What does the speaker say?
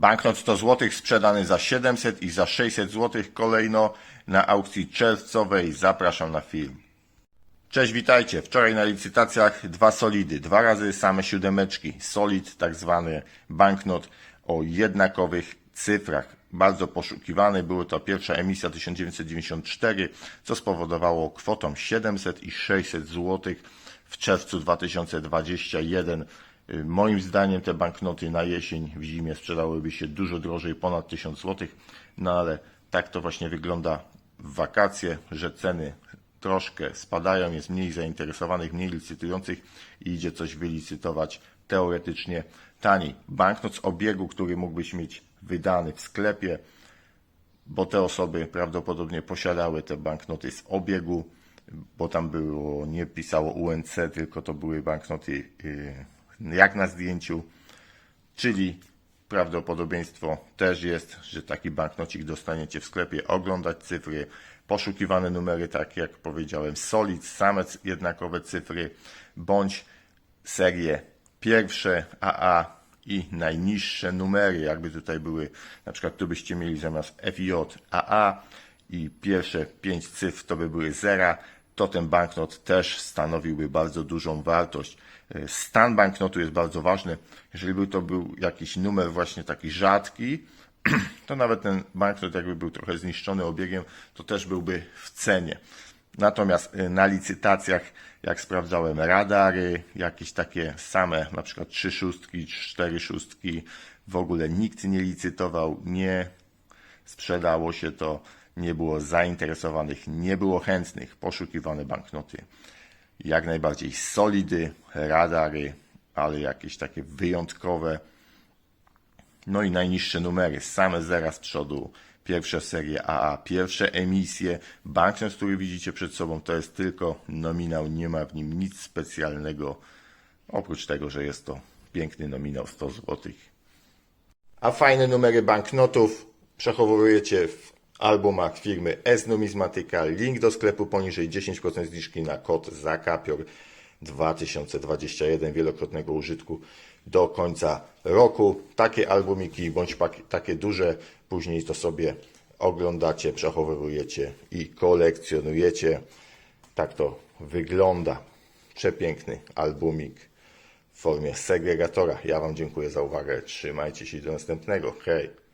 Banknot 100 zł sprzedany za 700 i za 600 zł kolejno na aukcji czerwcowej. Zapraszam na film. Cześć, witajcie. Wczoraj na licytacjach dwa solidy, dwa razy same siódemeczki. Solid, tak zwany banknot o jednakowych cyfrach. Bardzo poszukiwany. Była to pierwsza emisja 1994, co spowodowało kwotą 700 i 600 zł w czerwcu 2021. Y, Moim zdaniem te banknoty na jesień, w zimie sprzedałyby się dużo drożej, ponad 1000 zł, no ale tak to właśnie wygląda w wakacje, że ceny troszkę spadają, jest mniej zainteresowanych, mniej licytujących i idzie coś wylicytować teoretycznie taniej. Banknot z obiegu, który mógłbyś mieć wydany w sklepie, bo te osoby prawdopodobnie posiadały te banknoty z obiegu, bo tam było, nie pisało UNC, tylko to były banknoty yy, jak na zdjęciu, czyli prawdopodobieństwo też jest, że taki banknocik dostaniecie w sklepie, oglądać cyfry, poszukiwane numery, tak jak powiedziałem, solid, same jednakowe cyfry, bądź serie pierwsze AA i najniższe numery, jakby tutaj były, na przykład tu byście mieli zamiast FJ AA i pierwsze pięć cyfr to by były zera, to ten banknot też stanowiłby bardzo dużą wartość. E, Stan banknotu jest bardzo ważny. Jeżeli by to był jakiś numer właśnie taki rzadki, to nawet ten banknot jakby był trochę zniszczony obiegiem, to też byłby w cenie. Natomiast y, na licytacjach, jak sprawdzałem radary, jakieś takie same, na przykład trzy szóstki, cztery szóstki, w ogóle nikt nie licytował, nie sprzedało się to, nie było zainteresowanych, nie było chętnych, poszukiwane banknoty. Jak najbardziej solidy, radary, ale jakieś takie wyjątkowe, no i najniższe numery, same zera z przodu, pierwsze serie AA, pierwsze emisje. Banknot, który widzicie przed sobą, to jest tylko nominał, nie ma w nim nic specjalnego, oprócz tego, że jest to piękny nominał 100 zł. A fajne numery banknotów przechowujecie w albumach firmy S Numizmatyka. Link do sklepu poniżej 10% zniżki na kod ZAKAPIOR 2021 wielokrotnego użytku do końca roku. Takie albumiki bądź takie duże później to sobie oglądacie, przechowujecie i kolekcjonujecie. Tak to wygląda. Przepiękny albumik w formie segregatora. Ja Wam dziękuję za uwagę. Trzymajcie się do następnego. Hej!